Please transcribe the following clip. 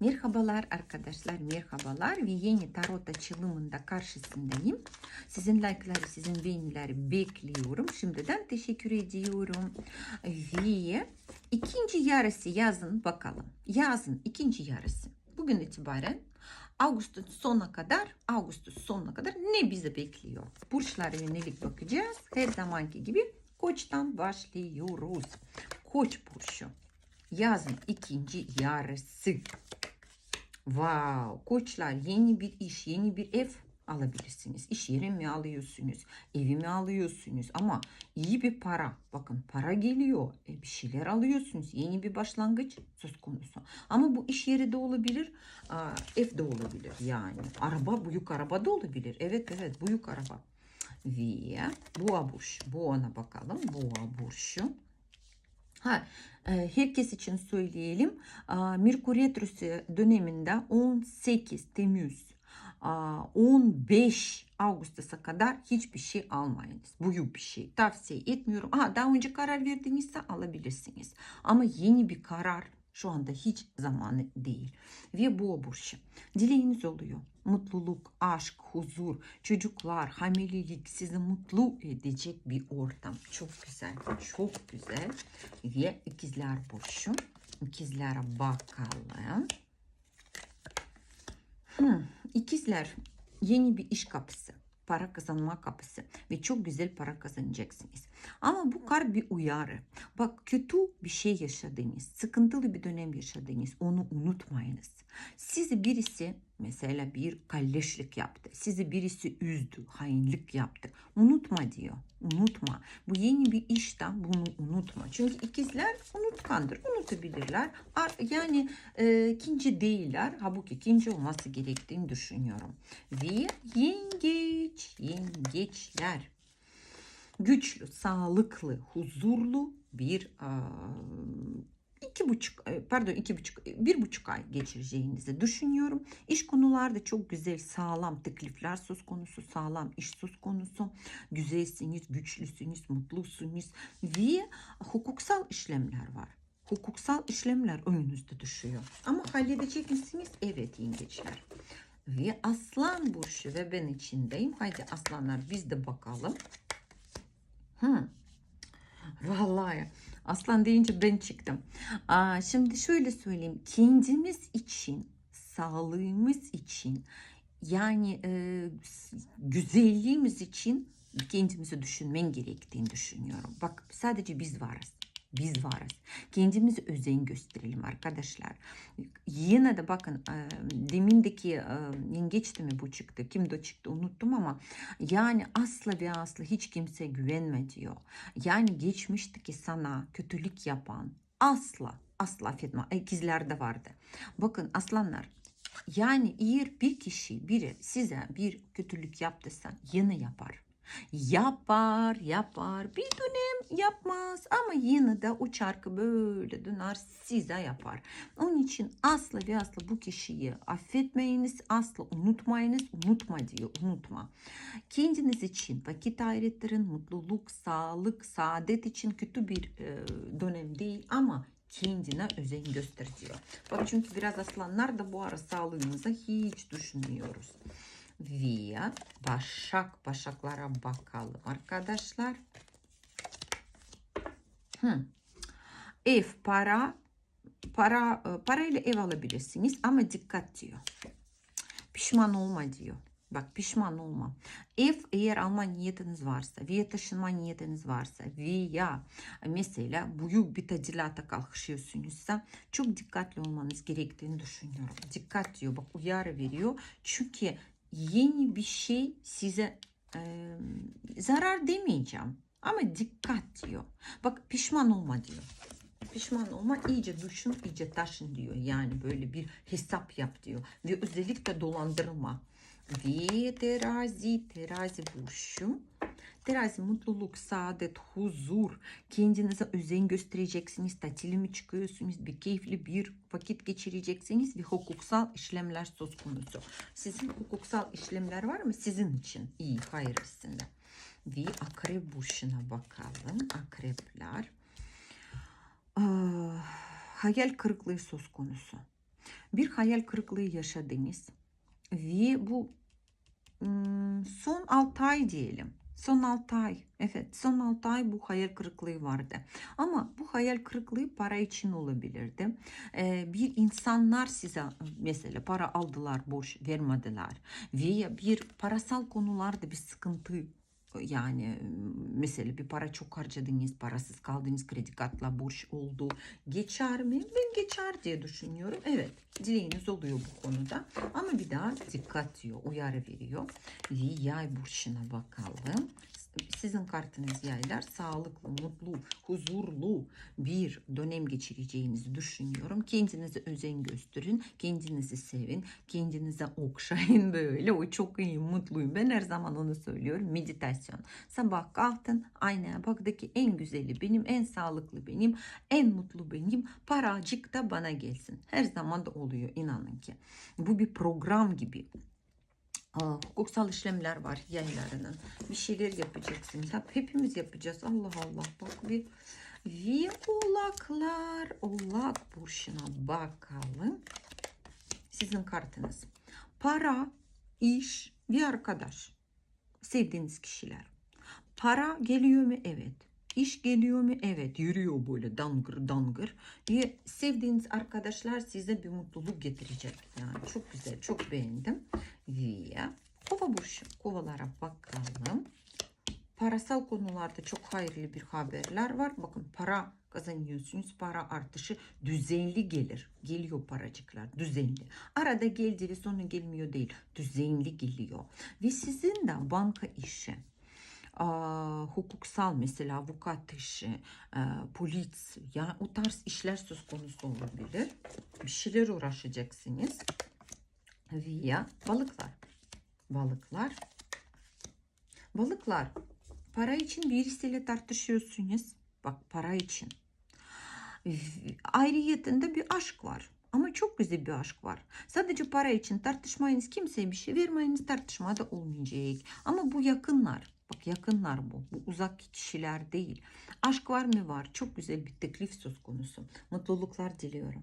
Merhabalar arkadaşlar, merhabalar ve yeni tarot açılımında karşısındayım. Sizin like'ları, sizin beğenileri bekliyorum. Şimdiden teşekkür ediyorum. Ve ikinci yarısı yazın bakalım. Yazın ikinci yarısı. Bugün itibaren Ağustos sonuna kadar, Ağustos sonuna kadar ne bizi bekliyor? Burçlara yönelik bakacağız. Her zamanki gibi Koç'tan başlıyoruz. Koç burcu. Yazın ikinci yarısı. Wow, koçlar yeni bir iş, yeni bir ev alabilirsiniz. İş yeri mi alıyorsunuz, evi mi alıyorsunuz ama iyi bir para. Bakın para geliyor, e, bir şeyler alıyorsunuz. Yeni bir başlangıç söz konusu. Ama bu iş yeri de olabilir, aa, ev de olabilir yani. Araba, büyük araba da olabilir. Evet evet, büyük araba. Ve boğa burç. Boğana bakalım. Boğa burcu. Ha, e, herkes için söyleyelim. Merkür Retrosu döneminde 18 Temmuz aa, 15 Ağustos'a kadar hiçbir şey almayınız. Büyük bir şey. Tavsiye etmiyorum. Aha, daha önce karar verdinizse alabilirsiniz. Ama yeni bir karar şu anda hiç zamanı değil. Ve bu burcu. Dileğiniz oluyor. Mutluluk, aşk, huzur, çocuklar, hamilelik sizi mutlu edecek bir ortam. Çok güzel, çok güzel. Ve ikizler burcu. İkizlere bakalım. Hmm, ikizler yeni bir iş kapısı, para kazanma kapısı ve çok güzel para kazanacaksınız. Ama bu kar bir uyarı. Bak kötü bir şey yaşadınız, sıkıntılı bir dönem yaşadınız. Onu unutmayınız. Sizi birisi mesela bir kalleşlik yaptı. Sizi birisi üzdü, hainlik yaptı. Unutma diyor. Unutma. Bu yeni bir işten bunu unutma. Çünkü ikizler unutkandır. Unutabilirler. Yani e, ikinci değiller. Halbuki ikinci olması gerektiğini düşünüyorum. Ve yengeç, yengeçler güçlü, sağlıklı, huzurlu bir aa, iki buçuk e, pardon iki buçuk bir buçuk ay geçireceğinizi düşünüyorum. İş konularda çok güzel sağlam teklifler söz konusu sağlam iş söz konusu güzelsiniz güçlüsünüz mutlusunuz ve hukuksal işlemler var. Hukuksal işlemler önünüzde düşüyor. Ama halledecek misiniz? Evet yengeçler. Ve aslan burcu ve ben içindeyim. Haydi aslanlar biz de bakalım. Hmm. Vallahi aslan deyince ben çıktım. Aa, şimdi şöyle söyleyeyim. Kendimiz için, sağlığımız için, yani e, güzelliğimiz için kendimizi düşünmen gerektiğini düşünüyorum. Bak sadece biz varız. Biz varız. Kendimize özen gösterelim arkadaşlar. Yine de bakın e, demindeki e, yengeçti mi bu çıktı? Kimde çıktı unuttum ama yani asla ve asla hiç kimseye güvenme diyor. Yani geçmişteki sana kötülük yapan asla asla affetme. İkizlerde vardı. Bakın aslanlar yani eğer bir kişi biri size bir kötülük yaptıysa yine yapar. Yapar, yapar. Bir dönem yapmaz ama yine de o çarkı böyle döner size yapar. Onun için asla ve asla bu kişiyi affetmeyiniz, asla unutmayınız. Unutma diyor, unutma. Kendiniz için vakit ayırtırın, mutluluk, sağlık, saadet için kötü bir e, dönem değil ama kendine özen göster diyor. Bak çünkü biraz aslanlar da bu ara sağlığınıza hiç düşünmüyoruz. Ve başak, başaklara bakalım arkadaşlar. Hmm. Ev, para, para, e, parayla ev alabilirsiniz ama dikkat diyor. Pişman olma diyor. Bak pişman olma. Ev eğer alma niyetiniz varsa veya taşınma niyetiniz varsa veya mesela büyük bir tadilata kalkışıyorsunuzsa çok dikkatli olmanız gerektiğini düşünüyorum. Dikkat diyor bak uyarı veriyor. Çünkü yeni bir şey size e, zarar demeyeceğim ama dikkat diyor. Bak pişman olma diyor. Pişman olma iyice düşün iyice taşın diyor. Yani böyle bir hesap yap diyor. Ve özellikle dolandırma. Ve terazi, terazi burcu. Terazi mutluluk, saadet, huzur. Kendinize özen göstereceksiniz. Tatile mi çıkıyorsunuz? Bir keyifli bir vakit geçireceksiniz ve hukuksal işlemler söz konusu. Sizin hukuksal işlemler var mı? Sizin için iyi, hayırlısında. Ve akrep burçuna bakalım. Akrepler. Ah, hayal kırıklığı söz konusu. bir hayal kırıklığı yaşadınız ve bu son 6 ay diyelim. Son 6 ay. Evet son 6 ay bu hayal kırıklığı vardı. Ama bu hayal kırıklığı para için olabilirdi. Ee, bir insanlar size mesela para aldılar borç vermediler. Veya bir parasal konularda bir sıkıntı yani mesela bir para çok harcadınız, parasız kaldınız, kredi kartla borç oldu. Geçer mi? Ben geçer diye düşünüyorum. Evet, dileğiniz oluyor bu konuda. Ama bir daha dikkat diyor, uyarı veriyor. Ve yay burçuna bakalım. Sizin kartınız yaylar sağlıklı, mutlu, huzurlu bir dönem geçireceğinizi düşünüyorum. Kendinize özen gösterin, kendinizi sevin, kendinize okşayın böyle. O çok iyi, mutluyum. Ben her zaman onu söylüyorum. Meditasyon. Sabah kalktın, aynaya baktı ki en güzeli benim, en sağlıklı benim, en mutlu benim. Paracık da bana gelsin. Her zaman da oluyor inanın ki. Bu bir program gibi. Aa, hukuksal işlemler var yaylarının. Bir şeyler yapacaksınız. Hep, hepimiz yapacağız. Allah Allah. Bak bir ve oğlaklar. Oğlak burçuna bakalım. Sizin kartınız. Para, iş, bir arkadaş. Sevdiğiniz kişiler. Para geliyor mu? Evet. İş geliyor mu? Evet. Yürüyor böyle dangır dangır. Ve sevdiğiniz arkadaşlar size bir mutluluk getirecek. Yani çok güzel. Çok beğendim. Ve. Kovalara bakalım. Parasal konularda çok hayırlı bir haberler var. Bakın para kazanıyorsunuz. Para artışı düzenli gelir. Geliyor paracıklar düzenli. Arada geldi ve sonra gelmiyor değil. Düzenli geliyor. Ve sizin de banka işi, aa, hukuksal mesela avukat işi, e, polis yani o tarz işler söz konusu olabilir. Bir şeyler uğraşacaksınız. Veya balıklar. Balıklar. Balıklar. Para için birisiyle tartışıyorsunuz. Bak para için. Ayrıyetinde bir aşk var. Ama çok güzel bir aşk var. Sadece para için tartışmayınız. Kimseye bir şey vermeyiniz. Tartışmada olmayacak. Ama bu yakınlar. Bak yakınlar bu. Bu uzak kişiler değil. Aşk var mı var. Çok güzel bir teklif söz konusu. Mutluluklar diliyorum.